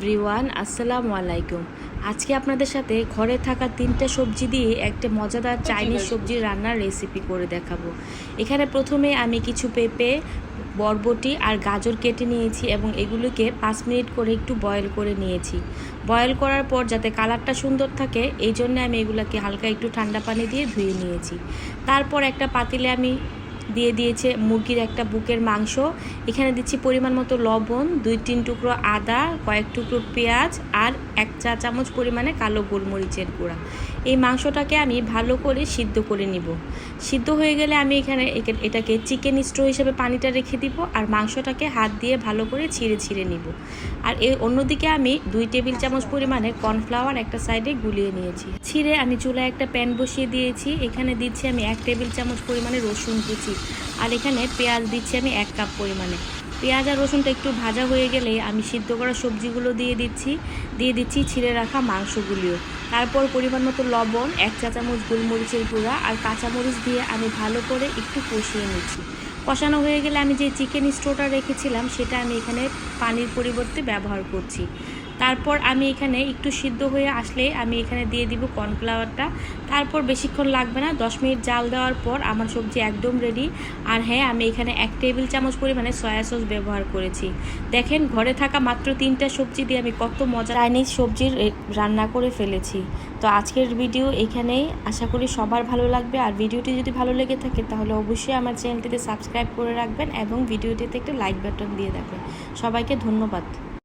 Everyone আসসালামু আলাইকুম। আজকে আপনাদের সাথে ঘরে থাকা তিনটা সবজি দিয়ে একটা মজাদার চাইনিজ সবজি রান্নার রেসিপি করে দেখাবো। এখানে প্রথমে আমি কিছু পেঁপে বরবটি আর গাজর কেটে নিয়েছি এবং এগুলোকে পাঁচ মিনিট করে একটু বয়েল করে নিয়েছি। বয়েল করার পর যাতে কালারটা সুন্দর থাকে এই জন্য আমি এগুলোকে হালকা একটু ঠান্ডা পানি দিয়ে ধুয়ে নিয়েছি। তারপর একটা পাতিলে আমি দিয়ে দিয়েছে মুরগির একটা বুকের মাংস। এখানে দিচ্ছি পরিমাণ মতো লবণ, দুই তিন টুকরো আদা, কয়েক টুকরো পেঁয়াজ আর এক চা চামচ পরিমাণে কালো গোলমরিচের গুঁড়া। এই মাংসটাকে আমি ভালো করে সিদ্ধ করে নিব। সিদ্ধ হয়ে গেলে আমি এখানে এটাকে চিকেন স্টো হিসেবে পানিটা রেখে দিব আর মাংসটাকে হাত দিয়ে ভালো করে ছিঁড়ে ছিঁড়ে নিব। আর এই অন্যদিকে আমি দুই টেবিল চামচ পরিমাণে কর্নফ্লাওয়ার একটা সাইডে গুলিয়ে নিয়েছি। ছিঁড়ে আমি চুলায় একটা প্যান বসিয়ে দিয়েছি। এখানে দিচ্ছি আমি এক টেবিল চামচ পরিমাণে রসুন কুচি। আর এখানে পেঁয়াজ দিচ্ছি আমি এক কাপ পরিমাণে। পেঁয়াজ আর রসুনটা একটু ভাজা হয়ে গেলে আমি সিদ্ধ করা সবজিগুলো দিয়ে দিচ্ছি। দিয়ে দিচ্ছি ছিঁড়ে রাখা মাংসগুলিও। তারপর পরিমাণ মতো লবণ, এক চা চামচ গোলমরিচের গুঁড়া আর কাঁচামরিচ দিয়ে আমি ভালো করে একটু কষিয়ে নিচ্ছি। কষানো হয়ে গেলে আমি যে চিকেন স্টোটা রেখেছিলাম, সেটা আমি এখানে পানির পরিবর্তে ব্যবহার করছি। তারপর আমি এখানে একটু সিদ্ধ হয়ে আসলে আমি এখানে দিয়ে দিব কর্নফ্লাওয়ারটা তারপর বেশিক্ষণ লাগবে না, দশ মিনিট জাল দেওয়ার পর আমার সবজি একদম রেডি আর হ্যাঁ আমি এখানে এক টেবিল চামচ পরিমাণে সয়া সস ব্যবহার করেছি। দেখেন, ঘরে থাকা মাত্র তিনটা সবজি দিয়ে আমি কত মজা চাইনিজ সবজির রান্না করে ফেলেছি। তো আজকের ভিডিও এখানেই। আশা করি সবার ভালো লাগবে। আর ভিডিওটি যদি ভালো লেগে থাকে, তাহলে অবশ্যই আমার চ্যানেলটিতে সাবস্ক্রাইব করে রাখবেন এবং ভিডিওটিতে একটা লাইক বাটন দিয়ে রাখবেন। সবাইকে ধন্যবাদ।